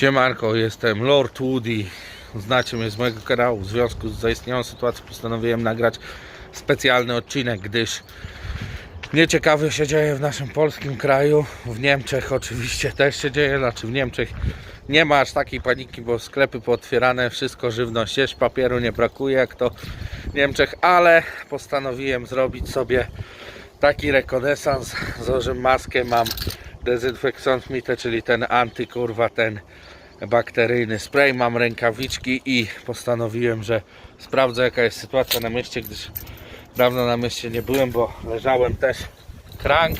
Siemanko, jestem Lord Woody. Znacie mnie z mojego kanału. W związku z zaistniałą sytuacją postanowiłem nagrać specjalny odcinek, gdyż nieciekawe się dzieje w naszym polskim kraju. W Niemczech oczywiście też się dzieje, znaczy w Niemczech nie ma aż takiej paniki, bo sklepy pootwierane, wszystko żywność jest, papieru nie brakuje jak to w Niemczech, ale postanowiłem zrobić sobie taki rekonesans. Założyłem maskę, mam dezynfekcją mitę, czyli ten anty kurwa, ten bakteryjny spray, mam rękawiczki i postanowiłem, że sprawdzę jaka jest sytuacja na mieście, gdyż dawno na mieście nie byłem, bo leżałem też krank,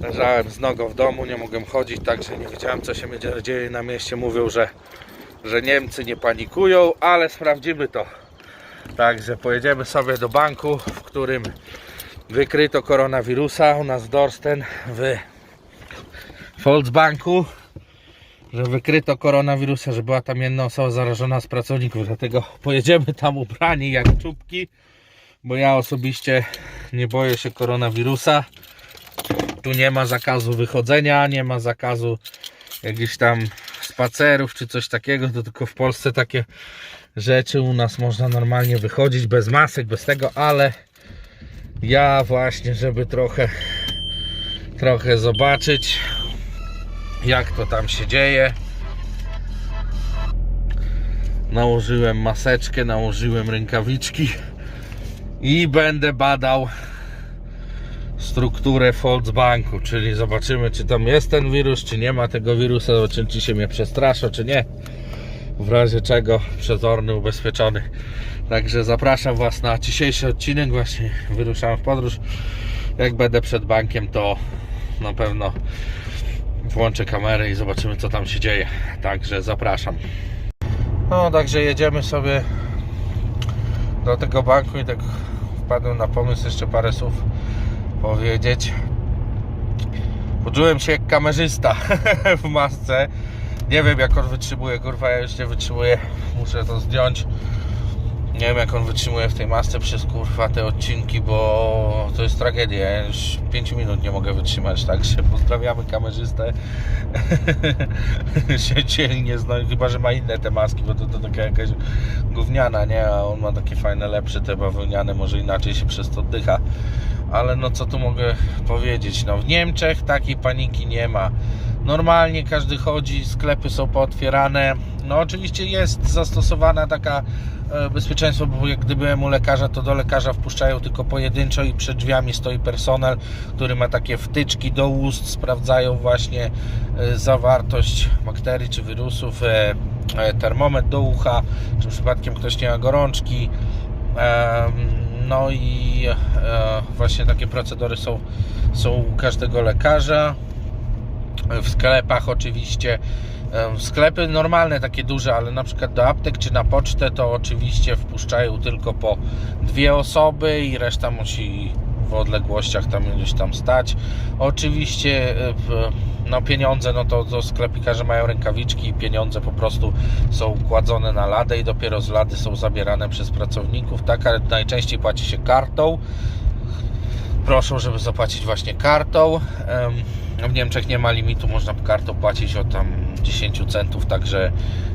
leżałem z nogą w domu, nie mogłem chodzić, także nie wiedziałem co się będzie dzieje na mieście. Mówią, że, że Niemcy nie panikują, ale sprawdzimy to. Także pojedziemy sobie do banku, w którym wykryto koronawirusa u nas Dorsten w Volksbanku, że wykryto koronawirusa, że była tam jedna osoba zarażona z pracowników, dlatego pojedziemy tam ubrani jak czubki, bo ja osobiście nie boję się koronawirusa. Tu nie ma zakazu wychodzenia, nie ma zakazu jakichś tam spacerów czy coś takiego, to tylko w Polsce takie rzeczy u nas można normalnie wychodzić bez masek, bez tego, ale ja właśnie, żeby trochę trochę zobaczyć jak to tam się dzieje nałożyłem maseczkę, nałożyłem rękawiczki i będę badał strukturę Volksbanku, czyli zobaczymy czy tam jest ten wirus, czy nie ma tego wirusa, zobaczymy czy się mnie przestrasza, czy nie w razie czego przezorny, ubezpieczony Także zapraszam Was na dzisiejszy odcinek. Właśnie wyruszam w podróż. Jak będę przed bankiem, to na pewno włączę kamerę i zobaczymy, co tam się dzieje. Także zapraszam. No, także jedziemy sobie do tego banku i tak wpadłem na pomysł jeszcze parę słów powiedzieć. Poczułem się jak kamerzysta w masce. Nie wiem, jak on wytrzymuje. Kurwa, ja już nie wytrzymuję. Muszę to zdjąć. Nie wiem jak on wytrzymuje w tej masce przez kurwa te odcinki, bo to jest tragedia. Ja już 5 minut nie mogę wytrzymać, także pozdrawiamy kamerzystę. się dzielnie zna, chyba że ma inne te maski, bo to, to taka jakaś gówniana, nie? A on ma takie fajne, lepsze te bawełniane, może inaczej się przez to oddycha. Ale no co tu mogę powiedzieć? No w Niemczech takiej paniki nie ma. Normalnie każdy chodzi, sklepy są pootwierane. No oczywiście jest zastosowana taka e, bezpieczeństwo, bo jak gdy byłem u lekarza, to do lekarza wpuszczają tylko pojedynczo i przed drzwiami stoi personel, który ma takie wtyczki do ust, sprawdzają właśnie e, zawartość bakterii czy wirusów, e, termometr do ucha, czy przypadkiem ktoś nie ma gorączki. No i właśnie takie procedury są, są u każdego lekarza w sklepach oczywiście sklepy normalne takie duże, ale na przykład do aptek czy na pocztę to oczywiście wpuszczają tylko po dwie osoby i reszta musi w odległościach tam gdzieś tam stać. Oczywiście e, no pieniądze, no to, to sklepikarze mają rękawiczki i pieniądze po prostu są kładzone na ladę i dopiero z lady są zabierane przez pracowników, tak, ale najczęściej płaci się kartą proszą, żeby zapłacić właśnie kartą. Em, W Niemczech nie ma limitu, można kartą płacić od tam 10 centów, także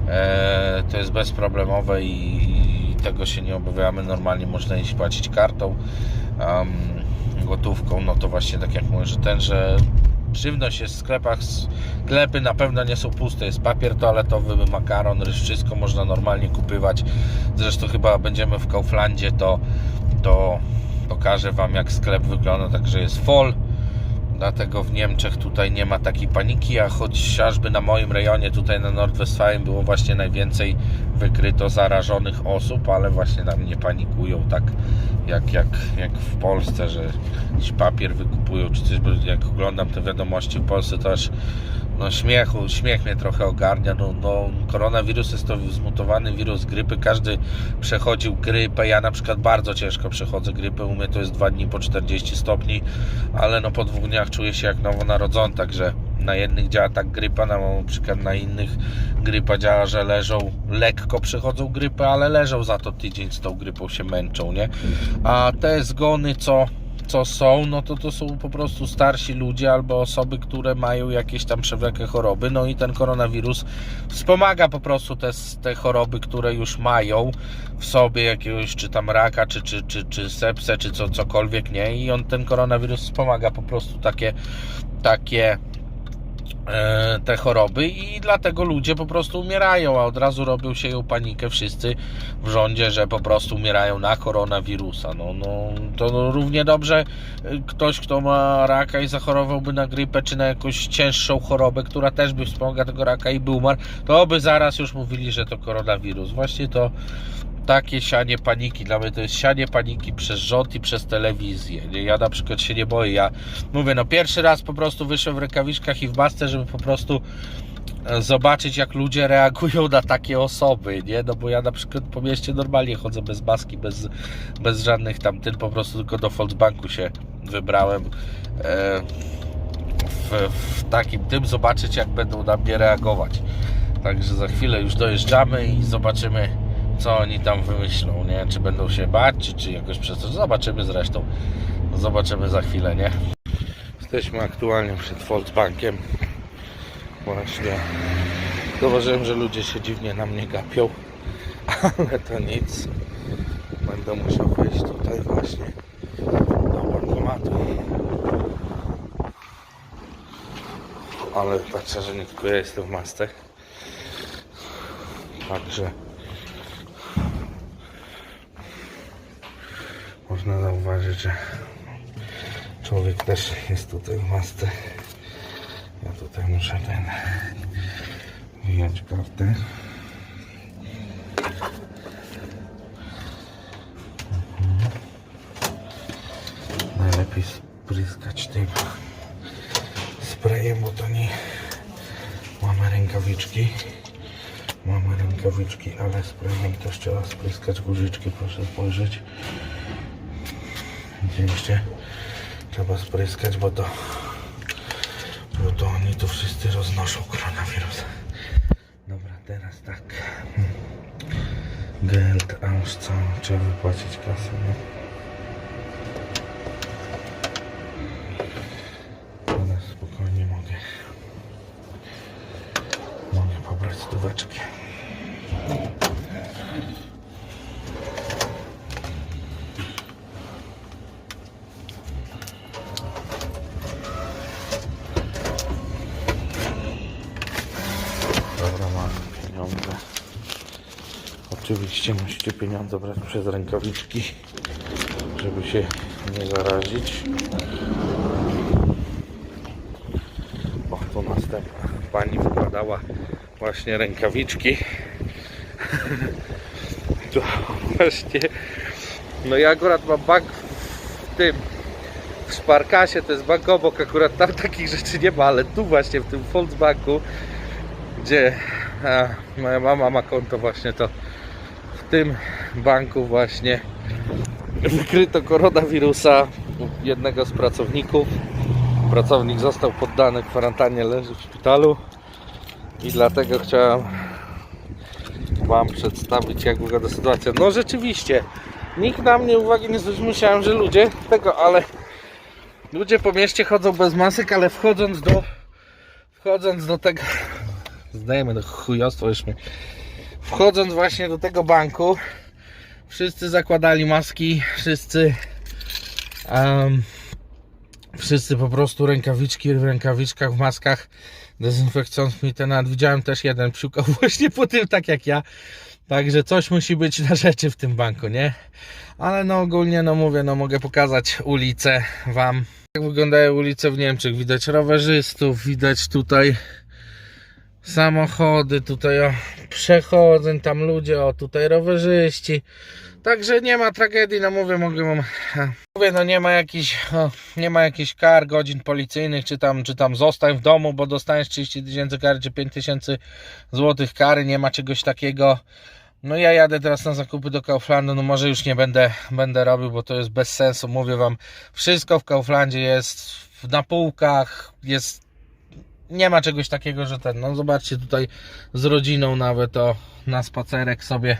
e, to jest bezproblemowe i, i tego się nie obawiamy. Normalnie można iść płacić kartą, em, gotówką. No to właśnie tak jak mówię, że ten, że żywność jest w sklepach, sklepy na pewno nie są puste, jest papier toaletowy, makaron, ryż, wszystko można normalnie kupywać. Zresztą chyba będziemy w Kauflandzie, to, to pokażę Wam jak sklep wygląda, także jest full dlatego w Niemczech tutaj nie ma takiej paniki, a chociażby na moim rejonie tutaj na Nordwestfalen było właśnie najwięcej wykryto zarażonych osób, ale właśnie nam nie panikują tak jak, jak, jak w Polsce, że jakiś papier wykupują czy coś, bo jak oglądam te wiadomości w Polsce to aż no śmiechu, śmiech mnie trochę ogarnia. No, no, koronawirus jest to zmutowany wirus grypy. Każdy przechodził grypę. Ja na przykład bardzo ciężko przechodzę grypę. U mnie to jest dwa dni po 40 stopni, ale no po dwóch dniach czuję się jak nowonarodzony, także na jednych działa tak grypa, na przykład na innych grypa działa, że leżą, lekko przechodzą grypę, ale leżą za to tydzień z tą grypą się męczą, nie? A te zgony, co co są, no to to są po prostu starsi ludzie albo osoby, które mają jakieś tam przewlekłe choroby. No i ten koronawirus wspomaga po prostu te, te choroby, które już mają w sobie jakiegoś, czy tam raka, czy, czy, czy, czy sepsę, czy co, cokolwiek, nie? I on ten koronawirus wspomaga po prostu takie, takie te choroby i dlatego ludzie po prostu umierają, a od razu robią się ją panikę wszyscy w rządzie, że po prostu umierają na koronawirusa. No, no to równie dobrze y, ktoś, kto ma raka i zachorowałby na grypę, czy na jakąś cięższą chorobę, która też by wspomagała tego raka i by umarł, to by zaraz już mówili, że to koronawirus. Właśnie to takie sianie paniki. Dla mnie to jest sianie paniki przez rząd i przez telewizję. Nie? Ja na przykład się nie boję. Ja mówię, no pierwszy raz po prostu wyszłem w rękawiczkach i w masce, żeby po prostu e, zobaczyć jak ludzie reagują na takie osoby, nie? No bo ja na przykład po mieście normalnie chodzę bez maski, bez, bez żadnych tam po prostu tylko do Volksbanku się wybrałem e, w, w takim tym, zobaczyć jak będą na mnie reagować. Także za chwilę już dojeżdżamy i zobaczymy co oni tam wymyślą, nie? Czy będą się bać, czy, czy jakoś przez to. Zobaczymy zresztą. Zobaczymy za chwilę, nie? Jesteśmy aktualnie przed Volksbankiem. Właśnie. Zauważyłem, że ludzie się dziwnie na mnie gapią, ale to nic. Będę musiał wejść tutaj właśnie do bankomatu. Ale patrzę, że nie tylko ja jestem w masce. Także można zauważyć, że człowiek też jest tutaj w masce. Ja tutaj muszę ten wyjąć kartę. Mhm. Najlepiej spryskać tym sprayem, bo to nie mamy rękawiczki. Mamy rękawiczki, ale sprayem też trzeba spryskać guziczki, proszę spojrzeć. Widzieliście? Trzeba spryskać, bo to, bo to oni tu wszyscy roznoszą koronawirusa. Dobra, teraz tak. Geld Auszahlung, trzeba wypłacić kasę, no. Oczywiście musicie pieniądze brać przez rękawiczki, żeby się nie zarazić. O, tu następna pani wykładała właśnie rękawiczki. Tu właśnie. No ja akurat mam bank w tym w Sparkasie, to jest bank obok, akurat tam takich rzeczy nie ma, ale tu właśnie w tym Volksbanku, gdzie a, moja mama ma konto właśnie to tym banku właśnie wykryto koronawirusa jednego z pracowników. Pracownik został poddany kwarantannie, leży w szpitalu i dlatego chciałem Wam przedstawić jak wygląda sytuacja. No rzeczywiście, nikt na mnie uwagi nie zwrócił, myślałem, że ludzie tego, ale ludzie po mieście chodzą bez masek, ale wchodząc do wchodząc do tego zdajemy do chujostwo już mnie wchodząc właśnie do tego banku wszyscy zakładali maski wszyscy em, wszyscy po prostu rękawiczki w rękawiczkach, w maskach dezynfekcjącymi ten nawet widziałem też jeden psiukał właśnie po tym tak jak ja Także coś musi być na rzeczy w tym banku, nie? Ale no ogólnie, no mówię, no mogę pokazać ulicę Wam. Jak wyglądają ulice w Niemczech. Widać rowerzystów, widać tutaj samochody, tutaj o, przechodzą tam ludzie, o tutaj rowerzyści. Także nie ma tragedii, no mówię, mogę mówię, no nie ma jakichś, nie ma jakichś kar, godzin policyjnych, czy tam, czy tam zostań w domu, bo dostaniesz 30 tysięcy kary, czy 5 tysięcy złotych kary, nie ma czegoś takiego. No ja jadę teraz na zakupy do Kauflandu, no może już nie będę, będę robił, bo to jest bez sensu, mówię wam, wszystko w Kauflandzie jest na półkach, jest nie ma czegoś takiego, że ten, no zobaczcie tutaj z rodziną nawet o na spacerek sobie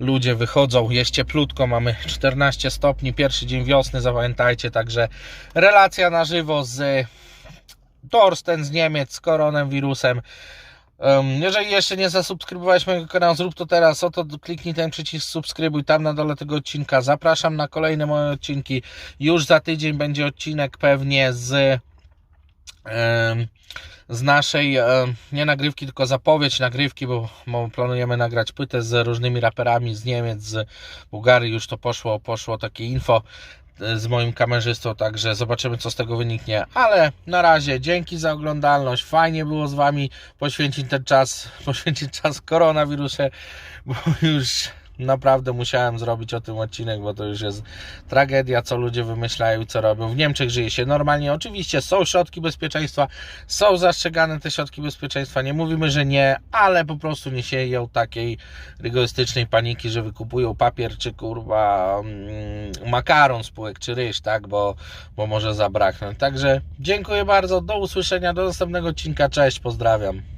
ludzie wychodzą, jest cieplutko, mamy 14 stopni, pierwszy dzień wiosny, zapamiętajcie, także relacja na żywo z Torsten z Niemiec z koronawirusem. Jeżeli jeszcze nie zasubskrybowałeś mojego kanału, zrób to teraz. Oto kliknij ten przycisk subskrybuj tam na dole tego odcinka. Zapraszam na kolejne moje odcinki. Już za tydzień będzie odcinek pewnie z z naszej nie nagrywki, tylko zapowiedź nagrywki, bo, bo planujemy nagrać płytę z różnymi raperami z Niemiec, z Bułgarii. Już to poszło, poszło takie info e, z moim kamerzystą, także zobaczymy co z tego wyniknie, ale na razie dzięki za oglądalność, fajnie było z Wami poświęcić ten czas, poświęcić czas koronawirusie, bo już naprawdę musiałem zrobić o tym odcinek, bo to już jest tragedia, co ludzie wymyślają i co robią. W Niemczech żyje się normalnie, oczywiście są środki bezpieczeństwa, są zastrzegane te środki bezpieczeństwa, nie mówimy, że nie, ale po prostu nie sieją takiej rygorystycznej paniki, że wykupują papier czy kurwa mm, makaron spółek czy ryż, tak, bo, bo może zabraknąć. Także dziękuję bardzo, do usłyszenia, do następnego odcinka, cześć, pozdrawiam.